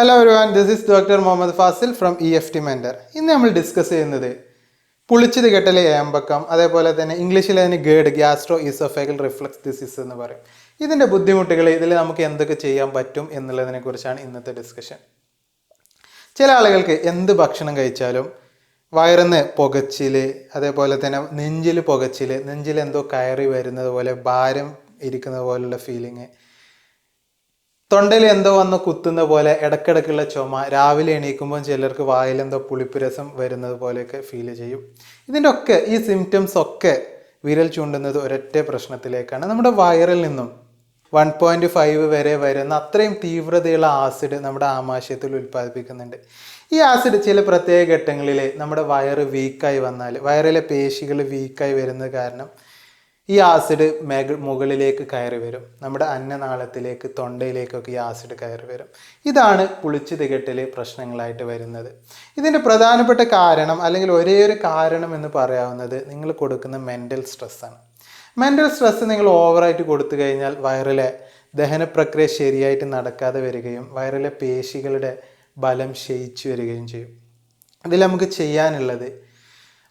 Hello everyone this is doctor Muhammad Fasil from E F T mentor ഇന്ന് നമ്മൾ discuss ചെയ്യുന്നത് പുളിച്ചത് കെട്ടലെ ഏമ്പക്കം അതേപോലെ തന്നെ ഇംഗ്ലീഷിൽ അതിന് ഗേഡ് ഗ്യാസ്ട്രോ ഈസോഫേഗൽ റിഫ്ലക്സ് ഡിസീസ് എന്ന് പറയും. ഇതിന്റെ ബുദ്ധിമുട്ടുകൾ ഇതിൽ നമുക്ക് എന്തൊക്കെ ചെയ്യാൻ പറ്റും എന്നുള്ളതിനെ കുറിച്ചാണ് ഇന്നത്തെ ഡിസ്കഷൻ ചില ആളുകൾക്ക് എന്ത് ഭക്ഷണം കഴിച്ചാലും വയറിന്ന് പുകച്ചിൽ അതേപോലെ തന്നെ നെഞ്ചിൽ പുകച്ചിൽ നെഞ്ചിൽ എന്തോ കയറി വരുന്നത് പോലെ ഭാരം ഇരിക്കുന്നത് പോലുള്ള ഫീലിങ് തൊണ്ടയിൽ എന്തോ വന്ന് കുത്തുന്ന പോലെ ഇടക്കിടക്കുള്ള ചുമ രാവിലെ എണീക്കുമ്പോൾ ചിലർക്ക് വായിൽ എന്തോ പുളിപ്പ് രസം വരുന്നത് പോലെയൊക്കെ ഫീൽ ചെയ്യും. ഇതിന്റെ ഒക്കെ ഈ സിംറ്റംസ് ഒക്കെ വിരൽ ചൂണ്ടുന്നത് ഒരൊറ്റ പ്രശ്നത്തിലേക്കാണ്. നമ്മുടെ വയറിൽ നിന്നും വൺ പോയിന്റ് ഫൈവ് വരെ വരുന്ന അത്രയും തീവ്രതയുള്ള ആസിഡ് നമ്മുടെ ആമാശയത്തിൽ ഉൽപ്പാദിപ്പിക്കുന്നുണ്ട്. ഈ ആസിഡ് ചില പ്രത്യേക ഘട്ടങ്ങളിൽ നമ്മുടെ വയറ് വീക്കായി വന്നാൽ വയറിലെ പേശികൾ വീക്കായി വരുന്നത് കാരണം ഈ ആസിഡ് മേഘ മുകളിലേക്ക് കയറി വരും. നമ്മുടെ അന്നനാളത്തിലേക്ക് തൊണ്ടയിലേക്കൊക്കെ ഈ ആസിഡ് കയറി വരും. ഇതാണ് പുളിച്ചു തികട്ടൽ പ്രശ്നങ്ങളായിട്ട് വരുന്നത്. ഇതിന്റെ പ്രധാനപ്പെട്ട കാരണം അല്ലെങ്കിൽ ഒരേ ഒരു കാരണം എന്ന് പറയാവുന്നത് നിങ്ങൾ കൊടുക്കുന്ന മെന്റൽ സ്ട്രെസ്സാണ് മെന്റൽ സ്ട്രെസ് നിങ്ങൾ ഓവറായിട്ട് കൊടുത്തു കഴിഞ്ഞാൽ വയറിലെ ദഹന പ്രക്രിയ ശരിയായിട്ട് നടക്കാതെ വരികയും വയറിലെ പേശികളുടെ ബലം ക്ഷയിച്ചു വരികയും ചെയ്യും. ഇതിൽ നമുക്ക് ചെയ്യാനുള്ളത്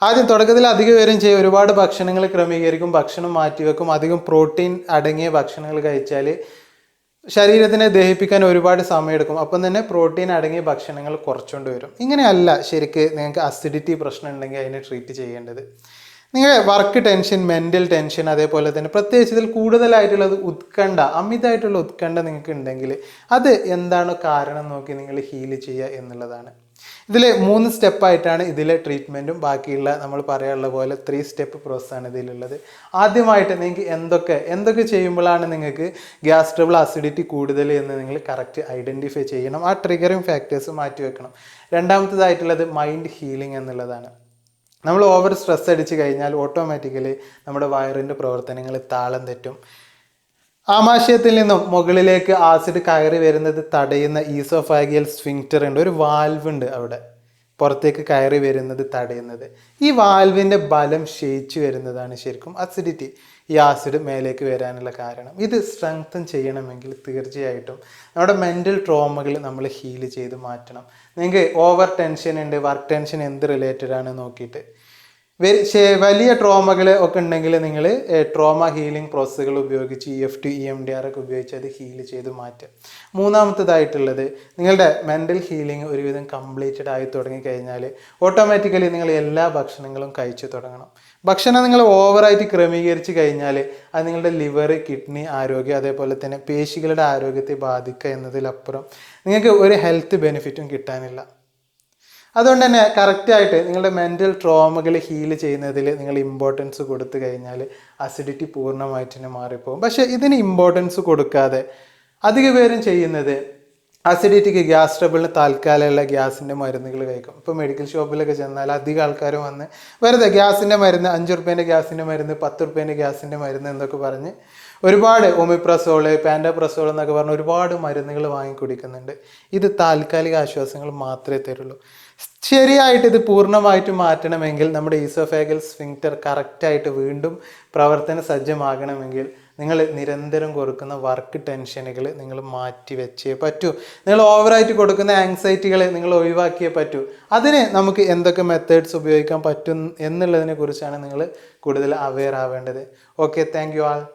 ആദ്യം തുടക്കത്തിൽ അധികം പേരും ചെയ്യും. ഒരുപാട് ഭക്ഷണങ്ങൾ ക്രമീകരിക്കും ഭക്ഷണം മാറ്റിവെക്കും അധികം പ്രോട്ടീൻ അടങ്ങിയ ഭക്ഷണങ്ങൾ കഴിച്ചാൽ ശരീരത്തിനെ ദഹിപ്പിക്കാൻ ഒരുപാട് സമയമെടുക്കും. അപ്പം തന്നെ പ്രോട്ടീൻ അടങ്ങിയ ഭക്ഷണങ്ങൾ കുറച്ചുകൊണ്ട് വരും. ഇങ്ങനെയല്ല ശരിക്ക് നിങ്ങൾക്ക് അസിഡിറ്റി പ്രശ്നം ഉണ്ടെങ്കിൽ അതിനെ ട്രീറ്റ് ചെയ്യേണ്ടത്. നിങ്ങൾ വർക്ക് ടെൻഷൻ മെന്റൽ ടെൻഷൻ അതേപോലെ തന്നെ പ്രത്യേകിച്ച് ഇതിൽ കൂടുതലായിട്ടുള്ളത് ഉത്കണ്ഠ അമിതമായിട്ടുള്ള ഉത്കണ്ഠ നിങ്ങൾക്ക് ഉണ്ടെങ്കിൽ അത് എന്താണോ കാരണം നോക്കി നിങ്ങൾ ഹീൽ ചെയ്യുക എന്നുള്ളതാണ്. ഇതിൽ മൂന്ന് സ്റ്റെപ്പായിട്ടാണ് ഇതിലെ ട്രീറ്റ്മെന്റും ബാക്കിയുള്ള നമ്മൾ പറയാനുള്ള പോലെ ത്രീ സ്റ്റെപ്പ് പ്രോസസ്സാണ് ഇതിലുള്ളത്. ആദ്യമായിട്ട് നിങ്ങൾക്ക് എന്തൊക്കെ എന്തൊക്കെ ചെയ്യുമ്പോഴാണ് നിങ്ങൾക്ക് ഗ്യാസ് ട്രബിൾ അസിഡിറ്റി കൂടുതൽ എന്ന് നിങ്ങൾ കറക്റ്റ് ഐഡന്റിഫൈ ചെയ്യണം. ആ ട്രിഗറിങ് ഫാക്ടേഴ്സ് മാറ്റി വെക്കണം. രണ്ടാമത്തേതായിട്ടുള്ളത് മൈൻഡ് ഹീലിംഗ് എന്നുള്ളതാണ്. നമ്മൾ ഓവർ സ്ട്രെസ് അടിച്ച് കഴിഞ്ഞാൽ ഓട്ടോമാറ്റിക്കലി നമ്മുടെ വയറിന്റെ പ്രവർത്തനങ്ങൾ താളം തെറ്റും. ആമാശയത്തിൽ നിന്നും മുകളിലേക്ക് ആസിഡ് കയറി വരുന്നത് തടയുന്ന ഈസോഫാഗിയൽ സ്ഫിങ്റ്റർ ഉണ്ട്. ഒരു വാൽവ് ഉണ്ട് അവിടെ. പുറത്തേക്ക് കയറി വരുന്നത് തടയുന്നത്. ഈ വാൽവിന്റെ ബലം ക്ഷയിച്ചു വരുന്നതാണ് ശരിക്കും അസിഡിറ്റി ഈ ആസിഡ് മേലേക്ക് വരാനുള്ള കാരണം. ഇത് സ്ട്രെങ്തൻ ചെയ്യണമെങ്കിൽ തീർച്ചയായിട്ടും നമ്മുടെ മെന്റൽ ട്രോമകൾ നമ്മൾ ഹീൽ ചെയ്ത് മാറ്റണം. നിങ്ങൾക്ക് ഓവർ ടെൻഷൻ ഉണ്ട് വർക്ക് ടെൻഷൻ എന്ത് റിലേറ്റഡ് ആണ് നോക്കിയിട്ട്. വലിയ ട്രോമകൾ ഒക്കെ ഉണ്ടെങ്കിൽ നിങ്ങൾ ട്രോമ ഹീലിംഗ് പ്രോസസ്സുകൾ ഉപയോഗിച്ച് E F T E M D R ഒക്കെ ഉപയോഗിച്ച് അത് ഹീൽ ചെയ്ത് മാറ്റുക മൂന്നാമത്തതായിട്ടുള്ളത് നിങ്ങളുടെ മെന്റൽ ഹീലിംഗ് ഒരുവിധം കംപ്ലീറ്റഡ് ആയി തുടങ്ങി കഴിഞ്ഞാൽ ഓട്ടോമാറ്റിക്കലി നിങ്ങൾ എല്ലാ ഭക്ഷണങ്ങളും കഴിച്ചു തുടങ്ങണം. ഭക്ഷണം നിങ്ങൾ ഓവറായിട്ട് ക്രമീകരിച്ച് കഴിഞ്ഞാൽ അത് നിങ്ങളുടെ ലിവർ കിഡ്നി ആരോഗ്യം അതേപോലെ തന്നെ പേശികളുടെ ആരോഗ്യത്തെ ബാധിക്കുക എന്നതിലപ്പുറം നിങ്ങൾക്ക് ഒരു ഹെൽത്ത് ബെനിഫിറ്റും കിട്ടാനില്ല. അതുകൊണ്ട് തന്നെ കറക്റ്റായിട്ട് നിങ്ങളുടെ മെന്റൽ ട്രോമകൾ ഹീൽ ചെയ്യുന്നതിൽ നിങ്ങൾ ഇമ്പോർട്ടൻസ് കൊടുത്തു കഴിഞ്ഞാൽ അസിഡിറ്റി പൂർണമായിട്ട് തന്നെ മാറിപ്പോകും. പക്ഷേ ഇതിന് ഇമ്പോർട്ടൻസ് കൊടുക്കാതെ അധിക പേരും ചെയ്യുന്നത് അസിഡിറ്റിക്ക് ഗ്യാസ് ട്രബിളിന് താൽക്കാലമുള്ള ഗ്യാസിന്റെ മരുന്നുകൾ കഴിക്കും. ഇപ്പോൾ മെഡിക്കൽ ഷോപ്പിലൊക്കെ ചെന്നാൽ അധികം ആൾക്കാർ വന്ന് വെറുതെ ഗ്യാസിന്റെ മരുന്ന് അഞ്ച് റുപ്യേന്റെ ഗ്യാസിന്റെ മരുന്ന് പത്ത് റുപ്യേന്റെ ഗ്യാസിന്റെ മരുന്ന് എന്നൊക്കെ പറഞ്ഞ് ഒരുപാട് ഒമിപ്രസോൾ പാൻഡപ്രസോൾ എന്നൊക്കെ പറഞ്ഞ് ഒരുപാട് മരുന്നുകൾ വാങ്ങി കുടിക്കുന്നുണ്ട്. ഇത് താൽക്കാലിക ആശ്വാസങ്ങൾ മാത്രമേ തരുള്ളൂ. ശരിയായിട്ട് ഇത് പൂർണമായിട്ട് മാറ്റണമെങ്കിൽ നമ്മുടെ ഈസോഫാഗൽ സ്ഫിങ്ക്റ്റർ കറക്റ്റായിട്ട് വീണ്ടും പ്രവർത്തന സജ്ജമാകണമെങ്കിൽ നിങ്ങൾ നിരന്തരം കൊടുക്കുന്ന വർക്ക് ടെൻഷനുകൾ നിങ്ങൾ മാറ്റി വെച്ചേ പറ്റൂ. നിങ്ങൾ ഓവറായിട്ട് കൊടുക്കുന്ന ആങ്സൈറ്റികളെ നിങ്ങൾ ഒഴിവാക്കിയേ പറ്റൂ. അതിന് നമുക്ക് എന്തൊക്കെ മെത്തേഡ്സ് ഉപയോഗിക്കാൻ പറ്റും എന്നുള്ളതിനെ കുറിച്ചാണ് നിങ്ങൾ കൂടുതൽ aware ആവേണ്ടത്. Okay thank you all